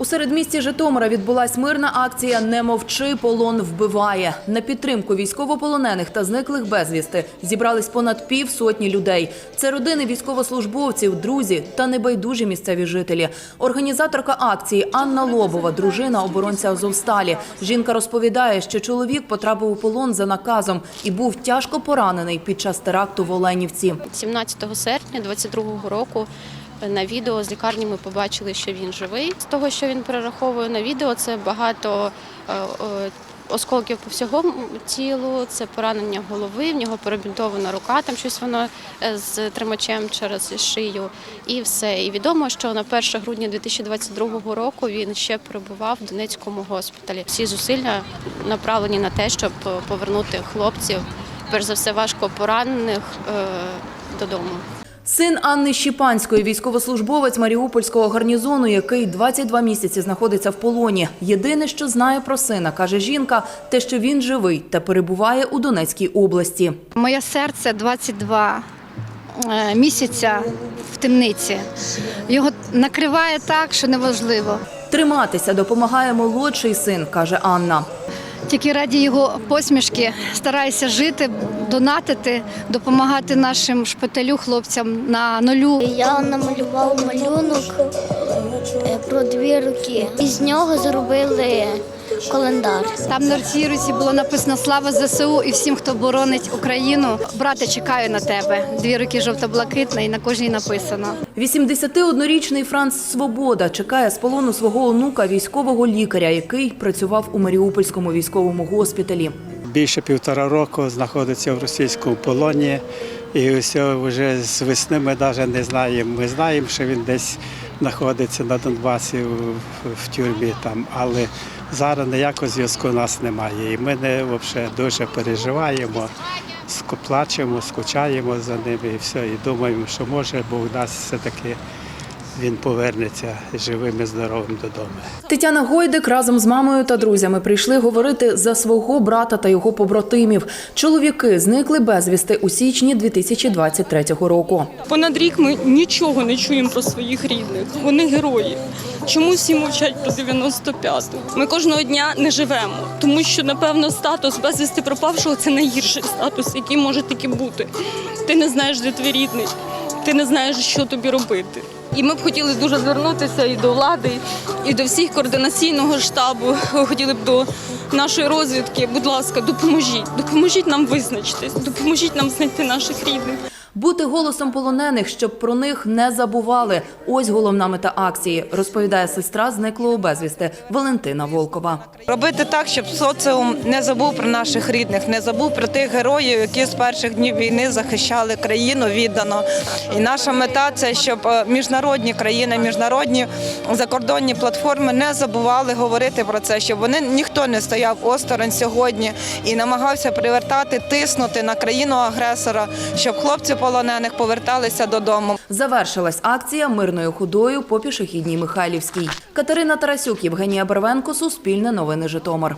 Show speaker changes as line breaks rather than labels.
У середмісті Житомира відбулась мирна акція Не мовчи, полон вбиває. На підтримку військовополонених та зниклих безвісти зібрались понад пів сотні людей. Це родини військовослужбовців, друзі та небайдужі місцеві жителі. Організаторка акції Анна Лобова, дружина оборонця Азовсталі. Жінка розповідає, що чоловік потрапив у полон за наказом і був тяжко поранений під час теракту в Оленівці.
17 серпня 22-го року на відео з лікарні ми побачили, що він живий. З того, що він перераховує на відео, це багато е, е, осколків по всьому тілу, це поранення голови, в нього перебінтована рука, там щось воно е, з тримачем через шию, і все. І відомо, що на 1 грудня 2022 року він ще перебував в Донецькому госпіталі. Всі зусилля направлені на те, щоб повернути хлопців, перш за все важко поранених додому.
Син Анни Щіпанської, військовослужбовець Маріупольського гарнізону, який 22 місяці знаходиться в полоні. Єдине, що знає про сина, каже жінка, те, що він живий та перебуває у Донецькій області.
Моє серце 22 е, місяця в темниці. Його накриває так, що неважливо.
Триматися допомагає молодший син, каже Анна.
Тільки раді його посмішки стараюся жити, донатити, допомагати нашим шпиталю, хлопцям на нулю.
Я намалював малюнок е, про дві руки. Із нього зробили календар.
Там на цій руці було написано Слава ЗСУ і всім, хто боронить Україну. Брате, чекаю на тебе. Дві руки жовто-блакитна, і на кожній написано.
81-річний Франц Свобода чекає з полону свого онука військового лікаря, який працював у Маріупольському військовому госпіталі.
більше півтора року знаходиться в російському полоні. І ось вже з весни ми навіть не знаємо. Ми знаємо, що він десь знаходиться на Донбасі в, в тюрмі там, але зараз ніякого зв'язку у нас немає. І ми не взагалі дуже переживаємо, плачемо, скучаємо за ними і все. І думаємо, що може Бог дасть все-таки він повернеться живим і здоровим додому.
Тетяна Гойдик разом з мамою та друзями прийшли говорити за свого брата та його побратимів. Чоловіки зникли безвісти у січні 2023 року.
Понад рік ми нічого не чуємо про своїх рідних. Вони герої. Чому всі мовчать про 95-ту? Ми кожного дня не живемо, тому що, напевно, статус безвісти пропавшого це найгірший статус, який може таки бути. Ти не знаєш, де твій рідний, ти не знаєш, що тобі робити. І ми б хотіли дуже звернутися і до влади, і до всіх координаційного штабу. Хотіли б до нашої розвідки. Будь ласка, допоможіть, допоможіть нам визначитись, допоможіть нам знайти наших рідних.
Бути голосом полонених, щоб про них не забували. Ось головна мета акції, розповідає сестра зниклого безвісти Валентина Волкова.
Робити так, щоб соціум не забув про наших рідних, не забув про тих героїв, які з перших днів війни захищали країну віддано. І наша мета це щоб е, міжнародні країни, міжнародні закордонні платформи не забували говорити про це, щоб вони ніхто не стояв осторонь сьогодні і намагався привертати, тиснути на країну агресора, щоб хлопці полонених поверталися додому.
Завершилась акція мирною ходою по пішохідній Михайлівській. Катерина Тарасюк, Євгенія Барвенко, Суспільне новини Житомир.